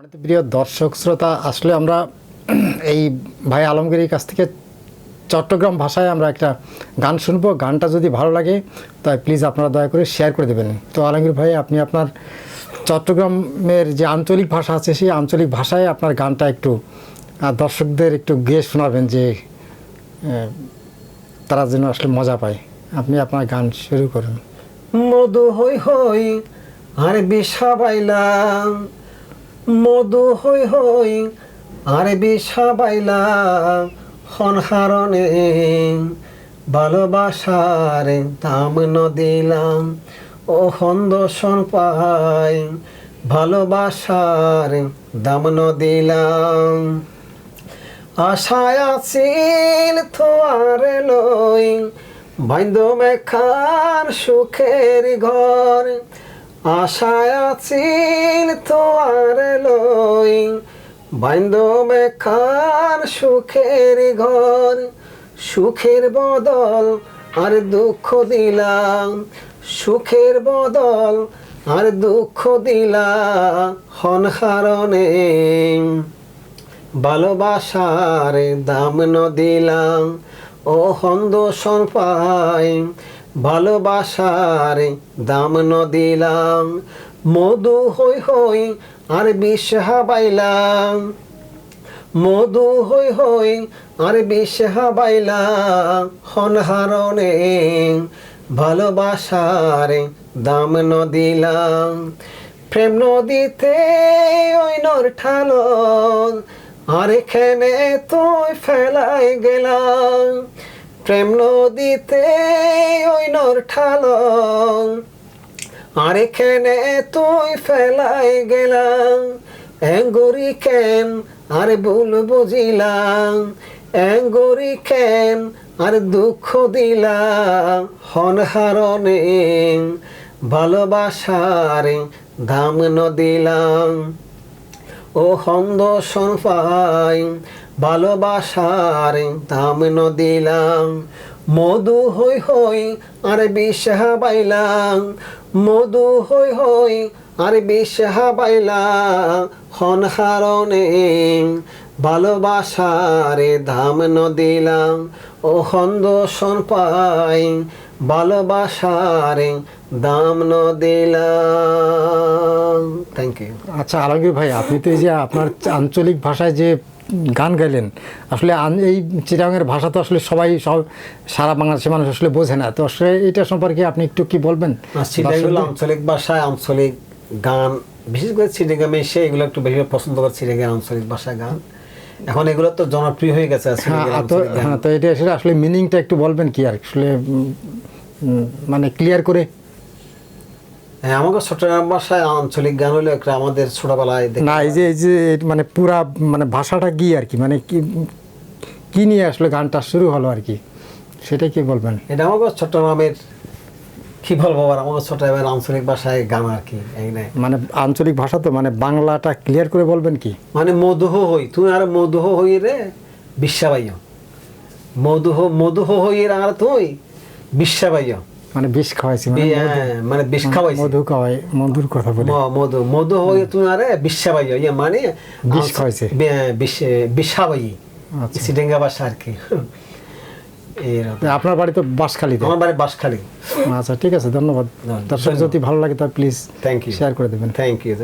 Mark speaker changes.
Speaker 1: সম্মানিত প্রিয় দর্শক, শ্রোতা, আসলে আমরা এই ভাই আলমগীরের কাছ থেকে চট্টগ্রাম ভাষায় আমরা একটা গান শুনব। গানটা যদি ভালো লাগে, তাই প্লিজ আপনারা দয়া করে শেয়ার করে দেবেন। তো আলমগীর ভাই, আপনি আপনার চট্টগ্রামের যে আঞ্চলিক ভাষা আছে, সেই আঞ্চলিক ভাষায় আপনার গানটা একটু দর্শকদের একটু গেয়ে শোনাবেন যে তারা যেন আসলে মজা পায়। আপনি আপনার গান শুরু করুন।
Speaker 2: মধু হই হই আর বিষা বাইলাম মধু হই হই আর বিষা বাইলাম হনহারণে ভালোবাসার দাম ন দিলাম ও হন্দসন পাই ভালোবাসার দাম ন দিলাম আশায় আছিল থোয়ার লই বাইন্দ মেখার সুখের ঘর আশায় আছিল থোয়ার মেখার সুখের ঘর, সুখের বদল আর দুঃখ দিলাম। সুখের বদল আর দুঃখ দিলাম হনহারণে ভালোবাসার দাম ন দিলাম, ও হন্দ পাই ভালোবাসার দাম ন দিলাম মধু হই হই আর বিশহা বাইলাম মধু হই হই আর বিশহা বাইলাম হনহারণে ভালোবাসার দাম ন দিলাম। প্রেম নদীতে ওই নর ঠালন, আর এখানে তুই ফেলাই গেলাম। প্রেম নদীতে ওই নর ঠালন আর এখানে তুই ফেলাই গেলাম। এঙ্গুরি কেন আর ভুল বুঝিলাম। এঙ্গুরি কেন আর দুঃখ দিলাম। হনহারণে ভালোবাসার দাম ন দিলাম। ও হন্দ পাই ভালোবাসার দাম ন দিলাম। মধু হই হই আর বিশহা বাইলাম মধু হই হই আর বিশহা বাইলাম হনহারণে ভালোবাসার দাম ন দিলাম ও হন্দ পাই ভালোবাসার দাম ন দিলাম থ্যাংক ইউ
Speaker 1: আচ্ছা আলমগীর ভাই, আপনি তো এই যে আপনার আঞ্চলিক ভাষায় যে গান গাইলেন। আসলে এই চিরাঙের ভাষা তো আসলে সবাই সব সারা বাংলাদেশের মানুষ আসলে বোঝে না। তো আসলে এটা সম্পর্কে আপনি একটু কি বলবেন?
Speaker 2: আঞ্চলিক ভাষায় আঞ্চলিক গান বিশেষ করে চিটাগামে এসে এগুলো একটু বেশি পছন্দ করে চিটাগের আঞ্চলিক ভাষা গান। এখন এগুলো তো জনপ্রিয় হয়ে গেছে
Speaker 1: হ্যাঁ তো হ্যাঁ তো এটা আসলে মিনিংটা একটু বলবেন কি আর? আসলে মানে ক্লিয়ার করে
Speaker 2: হ্যাঁ আমাকে চট্টগ্রাম ভাষায় আঞ্চলিক গান হলো একটা আমাদের ছোটবেলায়
Speaker 1: না এই যে এই যে মানে পুরা মানে ভাষাটা কি আর কি? মানে কি কি নিয়ে আসলে গানটা শুরু হলো আর কি? সেটা কি বলবেন?
Speaker 2: এটা আমাকে চট্টগ্রামের কি বলব আবার আমাকে চট্টগ্রামের আঞ্চলিক ভাষায় গান আর কি এই নাই।
Speaker 1: মানে আঞ্চলিক ভাষা তো মানে বাংলাটা ক্লিয়ার করে বলবেন কি?
Speaker 2: মানে মধুহ হই তুই আর মধুহ হই রে বিশ্বাবাইয় মধুহ মধুহ হই আর তুই বিশ্বাবাইয়
Speaker 1: মানে বিষ খাওয়াইছি মানে
Speaker 2: বি-
Speaker 1: মধু-
Speaker 2: হ্যাঁ, মানে বিষ খাওয়াইছি।
Speaker 1: মধু খাওয়াই মধুর কথা বলে।
Speaker 2: মধু মধু হয়ে তুমি আরে বিশ্বাবাই ইয়ে মানে
Speaker 1: বিষ খাওয়াইছে।
Speaker 2: বিশ্বাবাই
Speaker 1: আচ্ছা।
Speaker 2: সিডেঙ্গা বাসা আর কি।
Speaker 1: আপনার বাড়ি তো বাঁশখালীতে
Speaker 2: আমার বাড়ি বাসখালি
Speaker 1: আচ্ছা ঠিক আছে
Speaker 2: ধন্যবাদ।
Speaker 1: দর্শক যদি ভালো লাগে তাহলে প্লিজ
Speaker 2: থ্যাংক ইউ
Speaker 1: শেয়ার করে দেবেন।
Speaker 2: Thank you